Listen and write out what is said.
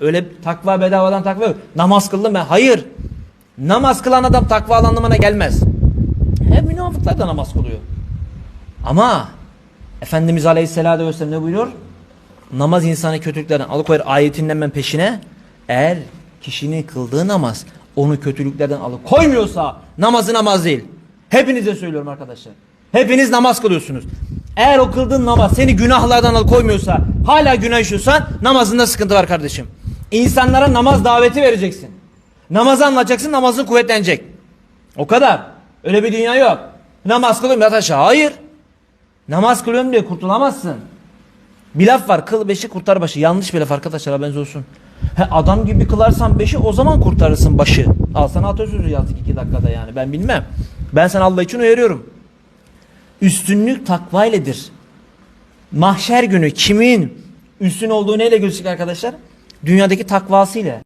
Öyle takva bedavadan takva yok. Namaz kıldım ben. Hayır. Namaz kılan adam takva anlamına gelmez. Hem münafıklar da namaz kılıyor. Ama Efendimiz Aleyhisselatü Vesselam ne buyuruyor? Namaz insanı kötülüklerden alıkoyar ayetinin hemen peşine. Eğer kişinin kıldığı namaz onu kötülüklerden alıkoymuyorsa namazı namaz değil. Hepinize söylüyorum arkadaşlar. Hepiniz namaz kılıyorsunuz. Eğer o kıldığın namaz seni günahlardan alıkoymuyorsa hala günah işiyorsan namazında sıkıntı var kardeşim. İnsanlara namaz daveti vereceksin. Namazı anlatacaksın namazın kuvvetlenecek. O kadar. Öyle bir dünya yok. Namaz kılıyorum yat aşağı. Hayır. Namaz kılıyorum diye kurtulamazsın. Bir laf var kıl beşi kurtar başı. Yanlış bir laf arkadaşlar haberiniz olsun. He, adam gibi kılarsan beşi o zaman kurtarırsın başı. Al sana atasözü yazdık iki dakikada yani ben bilmem. Ben sana Allah için uyarıyorum. Üstünlük takva iledir. Mahşer günü kimin üstün olduğu neyle görecek arkadaşlar? Dünyadaki takvasıyla.